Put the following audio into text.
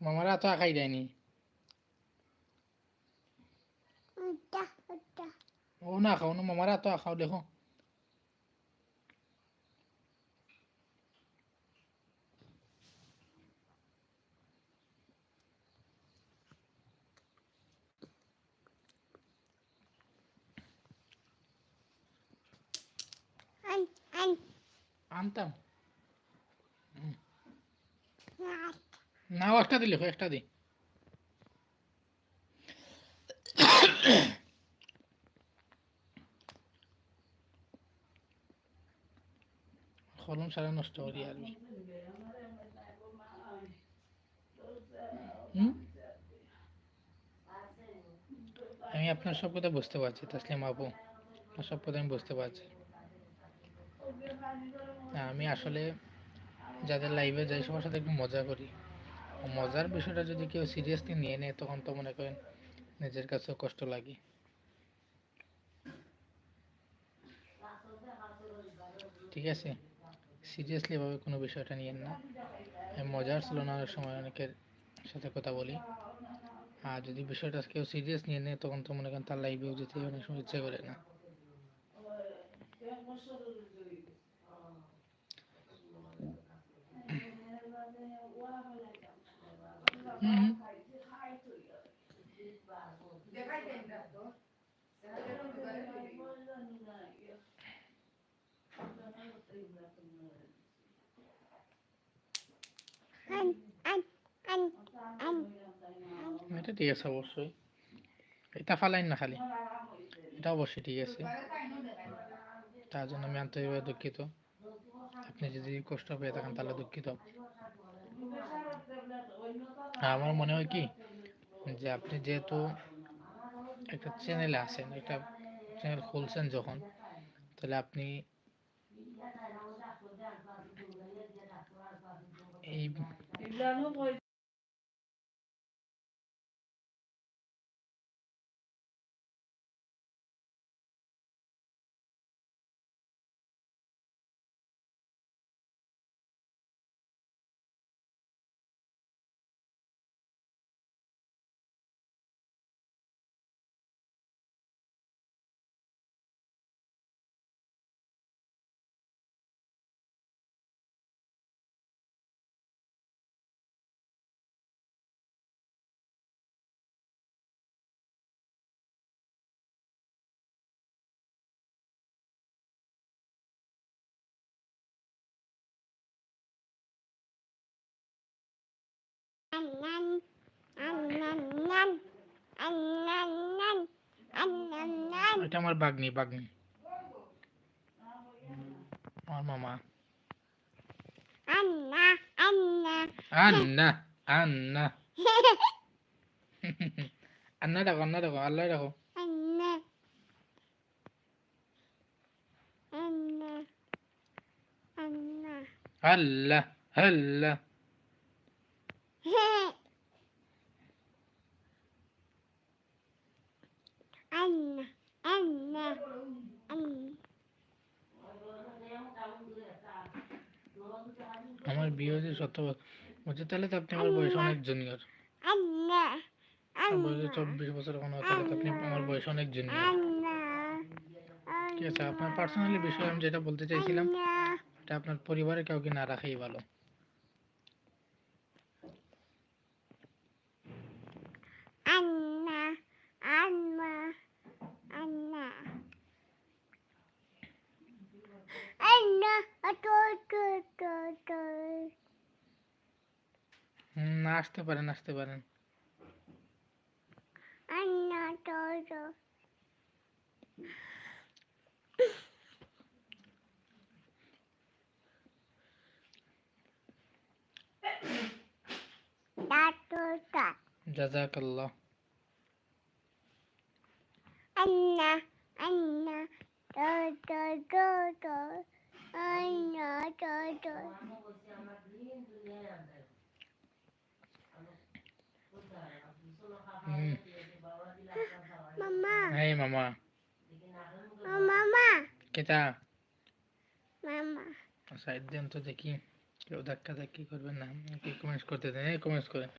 মামারা তো আঁকাই দেয়নি। ও না খাও না মামারা তো আঁকাও দেখো। আন আন। আনতাম। নাচ না ও একটা দিলে একটা দি। সারা নষ্ট করি আর? আমি আপনার সব কথা বুঝতে পারছি, তাসলিম আপু। আপনার সব কথা আমি বুঝতে পারছি। আমি আসলে যাদের লাইভে যাই, সবার সাথে একটু মজা করি। মজার বিষয়টা যদি কেউ সিরিয়াসলি নিয়ে নেয়, তখন তো মনে করেন নিজের কাছেও কষ্ট লাগে। ঠিক আছে? সিরিয়াসলি ভাবে কোনো বিষয়টা নিয়েন না। মজার ছিল না অনেক সময় অনেকের সাথে কথা বলি। আর যদি বিষয়টা কেউ সিরিয়াস নিয়ে নেয়, তখন তো মনে করেন তার লাইভেও যেতে অনেক সময় ইচ্ছে করে না। এটা ঠিক আছে অবশ্যই। এটা ফালাইন না খালি। এটা অবশ্যই ঠিক আছে। তার জন্য আমি আন্তরিকভাবে দুঃখিত। আপনি যদি কষ্ট পেয়ে থাকেন, তাহলে দুঃখিত। আমার মনে হয় কি, যে আপনি যেহেতু একটা চ্যানেলে আছেন, একটা চ্যানেল খুলছেন যখন, তাহলে আপনি এই أنن أنن أنن أنن এটা আমার বাগনি বাগনি আমার মামা আন্না আন্না আন্না আন্না আন্না দেখো আন্না দেখো আল্লাহ দেখো আন্না আন্না আন্না আল্লাহ আল্লাহ আন্না আন্না আন্না আমার বিয়ে হয়েছে সত্য বলছে তাহলে তো আপনি আমার বয়স অনেক জুনিয়র। বয়স চব্বিশ বছর হয়, তাহলে তো আপনি আমার বয়স অনেক জুনিয়র। ঠিক আছে আপনার পার্সোনালি বিষয়ে আমি যেটা বলতে চাইছিলাম এটা আপনার পরিবারে কাউকে না রাখাই ভালো। Anna, Anna, Anna. Anna, to, to, to, to. না আসতে পারেন আসতে পারেন Anna, to, to. জাজাকাল্লাহ আন্না আন্না তো তো তো আন্না তো তো মামা হ্যাঁ মামা মামা কেটা মামা সাইড দেন তো দেখি কেউ ধাক্কা ধাক্কি করবেন না কি কমেন্টস করতে দেন কমেন্টস করেন